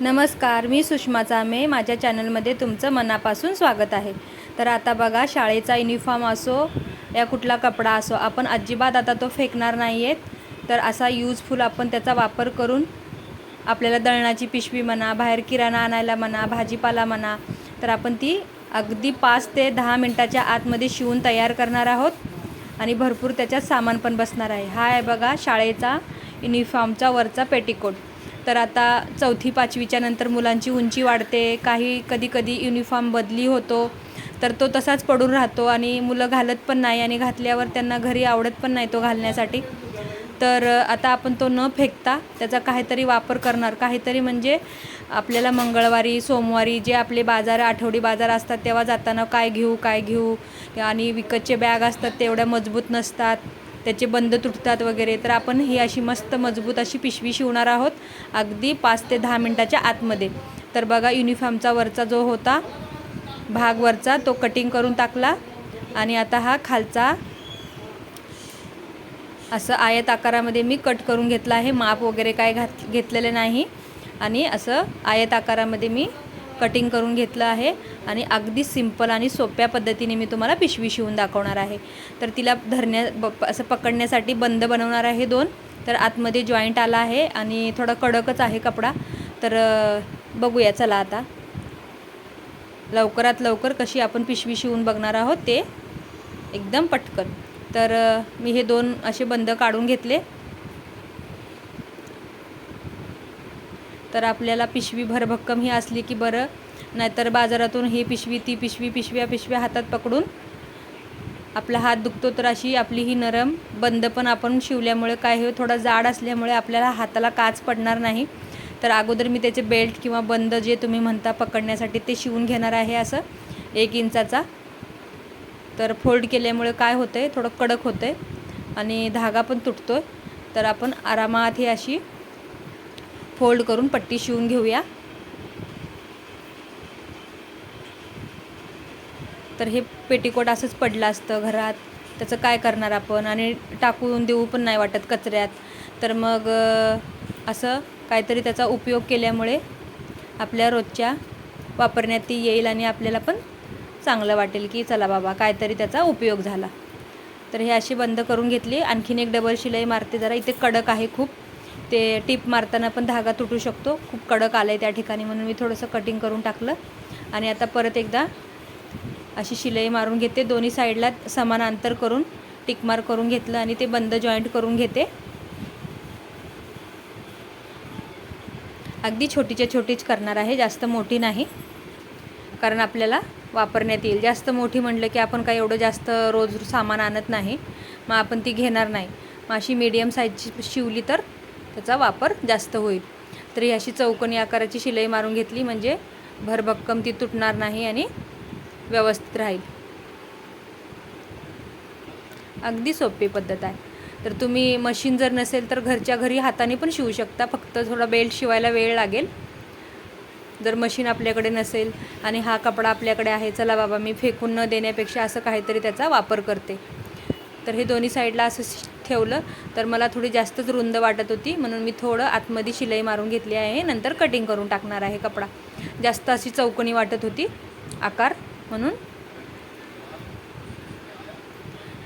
नमस्कार मी सुषमा चामे. माझ्या चॅनलमध्ये तुमचं मनापासून स्वागत आहे. तर आता बघा शाळेचा युनिफॉर्म असो या कुठला कपडा असो आपण अजिबात आता तो फेकणार नाही आहेत तर असा यूजफुल आपण त्याचा वापर करून आपल्याला दळणाची पिशवी म्हणा बाहेर किराणा आणायला म्हणा भाजीपाला म्हणा तर आपण ती अगदी पाच ते दहा मिनटाच्या आतमध्ये शिवून तयार करणार आहोत. आणि भरपूर त्याच्यात सामान पण बसणार आहे. हा आहे बघा शाळेचा युनिफॉर्मचा वरचा पेटिकोट. तर आता चौथी पाचवीच्या नंतर मुलांची उंची वाढते काही कधी कधी युनिफॉर्म बदली होतो तर तो तसाच पडून राहतो आणि मुलं घालत पण नाही आणि घातल्यावर त्यांना घरी आवडत पण नाही तो घालण्यासाठी. तर आता आपण तो न फेकता त्याचा काहीतरी वापर करणार. काहीतरी म्हणजे आपल्याला मंगळवारी सोमवारी जे आपले बाजार आठवडी बाजार असतात तेव्हा जाताना काय घेऊ काय घेऊ आणि विकतचे बॅग असतात तेवढ्या मजबूत नसतात. त्याचे बंद तुटतात वगैरे तर आपण ही अशी मस्त मजबूत अशी पिशवी शिवणार आहोत अगदी पाच ते दहा मिनटाच्या आतमध्ये. तर बघा युनिफॉर्मचा वरचा जो होता भाग वरचा तो कटिंग करून टाकला. आणि आता हा खालचा असं आयत आकारामध्ये मी कट करून घेतला आहे. माप वगैरे काय घात घेतलेलं नाही. आणि असं आयत आकारामध्ये मी कटिंग करून घेतलं आहे आणि अगदी सिंपल आणि सोप्या पद्धतीने मी तुम्हाला पिशवी शिवून दाखवणार आहे. तर तिला धरण्या ब असं पकडण्यासाठी बंद बनवणार आहे दोन. तर आतमध्ये जॉईंट आला आहे आणि थोडा कडकच आहे कपडा. तर बघूया चला आता. लवकरात लवकर कशी आपण पिशवी शिवून बघणार आहोत ते एकदम पटकन. तर मी हे दोन असे बंद काढून घेतले. तर आपल्याला पिशवी भरभक्कम ही असली की बरं नाहीतर बाजारातून ही पिशवी ती पिशवी पिशव्या पिशव्या हातात पकडून आपला हात दुखतो तर अशी आपली ही नरम बंद पण आपण शिवल्यामुळे काय हे थोडा जाड असल्यामुळे आपल्याला हाताला काच पडणार नाही. तर अगोदर मी त्याचे बेल्ट किंवा बंद जे तुम्ही म्हणता पकडण्यासाठी ते शिवून घेणार आहे असं एक इंचाचा. तर फोल्ड केल्यामुळे काय होतं आहे थोडं कडक होतं आहे आणि धागा पण तुटतो आहे तर आपण आरामात ही अशी फोल्ड करून पट्टी शिवून घेऊया. तर हे पेटीकोट असंच पडलं असतं घरात. त्याचं काय करणार आपण? आणि टाकून देऊ पण नाही वाटत कचऱ्यात. तर मग असं काहीतरी त्याचा उपयोग केल्यामुळे आपल्या रोजच्या वापरण्यात ती येईल आणि आपल्याला पण चांगलं वाटेल की चला बाबा काहीतरी त्याचा उपयोग झाला. तर हे अशी बंद करून घेतली. आणखीन एक डबल शिलाई मारते. जरा इथे कडक आहे खूप. ते टीप मारताना पण धागा तुटू शकतो. खूप कडक आलं आहे त्या ठिकाणी म्हणून मी थोडंसं कटिंग करून टाकलं. आणि आता परत एकदा अशी शिलाई मारून घेते. दोन्ही साईडला समान अंतर करून टिकमार करून घेतलं आणि ते बंद जॉईंट करून घेते. अगदी छोटीच्या छोटीच करणार आहे. जास्त मोठी नाही. कारण आपल्याला वापरण्यात येईल. जास्त मोठी म्हटलं की आपण काही एवढं जास्त रोज सामान आणत नाही. मग आपण ती घेणार नाही. मग अशी मीडियम साईजची शिवली तर त्याचा वापर जास्त होईल. तर ही अशी चौकोनी आकाराची शिलाई मारून घेतली म्हणजे भरभक्कम ती तुटणार नाही आणि व्यवस्थित राहील. अगदी सोपी पद्धत आहे. तर तुम्ही मशीन जर नसेल तर घरच्या घरी हाताने पण शिवू शकता. फक्त थोडा बेल्ट शिवायला वेळ लागेल. जर मशीन आपल्याकडे नसेल आणि हा कपडा आपल्याकडे आहे चला बाबा मी फेकून न देण्यापेक्षा असं काहीतरी त्याचा वापर करते. तर हे दोन्ही साईडला असं शि- ठेवलं तर मला थोडी जास्तच रुंद वाटत होती. म्हणून मी थोडं आतमध्ये शिलाई मारून घेतली आहे. नंतर कटिंग करून टाकणार आहे कपडा. जास्त अशी चौकणी वाटत होती. आकार म्हणून.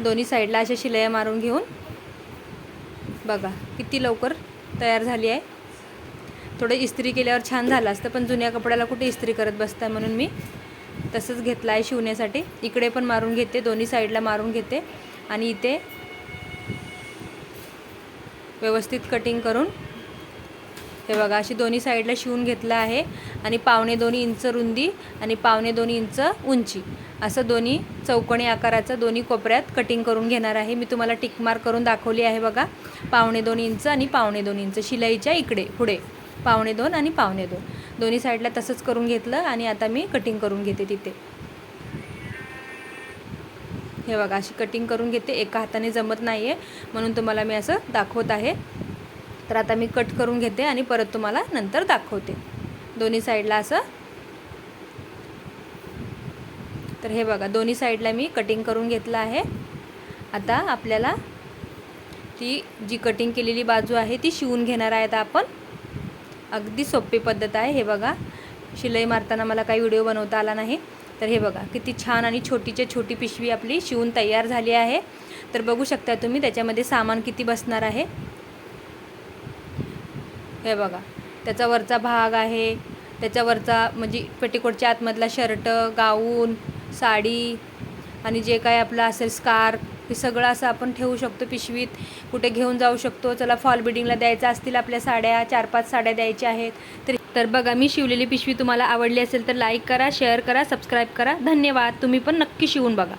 दोन्ही साईडला अशा शिलाया मारून घेऊन. बघा किती लवकर तयार झाली आहे. थोडं इस्त्री केल्यावर छान झालं असतं पण जुन्या कपड्याला कुठे इस्त्री करत बसतं म्हणून मी तसंच घेतलं आहे शिवण्यासाठी. इकडे पण मारून घेते दोन्ही साईडला मारून घेते. आणि इथे व्यवस्थित कटिंग करून. हे बघा अशी दोन्ही साईडला शिवून घेतलं आहे. आणि पावणे दोन इंच रुंदी आणि पावणे दोन इंच उंची. असं दोन्ही चौकणी आकाराचं दोन्ही कोपऱ्यात कटिंग करून घेणार आहे. मी तुम्हाला टिकमार करून दाखवली आहे बघा. पावणे दोन इंच आणि पावणे दोन इंच. शिलाईच्या इकडे पुढे. पावणे दोन आणि पावणे दोन. दोन्ही साईडला तसंच करून घेतलं आणि आता मी कटिंग करून घेते तिथे. हे बघा अशी कटिंग करून घेते. एका हाताने जमत नाही आहे म्हणून तुम्हाला मी असं दाखवत आहे. तर आता मी कट करून घेते आणि परत तुम्हाला नंतर दाखवते. दोन्ही साईडला असं. तर हे बघा दोन्ही साईडला मी कटिंग करून घेतलं आहे. आता आपल्याला ती जी कटिंग केलेली बाजू आहे ती शिवून घेणार आहेत आपण. अगदी सोपी पद्धत आहे. हे बघा शिलाई मारताना मला काही व्हिडिओ बनवता आला नाही. तर हे बघा किती छान आणि छोटीच्या छोटी पिशवी आपली शिवून तयार झाली आहे. तर बघू शकता तुम्ही त्याच्यामध्ये सामान किती बसणार आहे. हे बघा त्याचा वरचा भाग आहे. त्याच्यावरचा म्हणजे पेटीकोटच्या आतमधला शर्ट गाऊन साडी आणि जे काय आपलं असेल स्कार्फ हे सगळं असं आपण ठेवू शकतो पिशवीत. कुठे घेऊन जाऊ शकतो. चला फॉल बिडिंगला द्यायचं असतील आपल्या साड्या चार पाच साड्या द्यायच्या आहेत. तर तर बघा मी शिवलेली पिशवी तुम्हाला आवडली असेल तर लाईक करा शेअर करा सबस्क्राईब करा. धन्यवाद. तुम्ही पण नक्की शिवून बघा.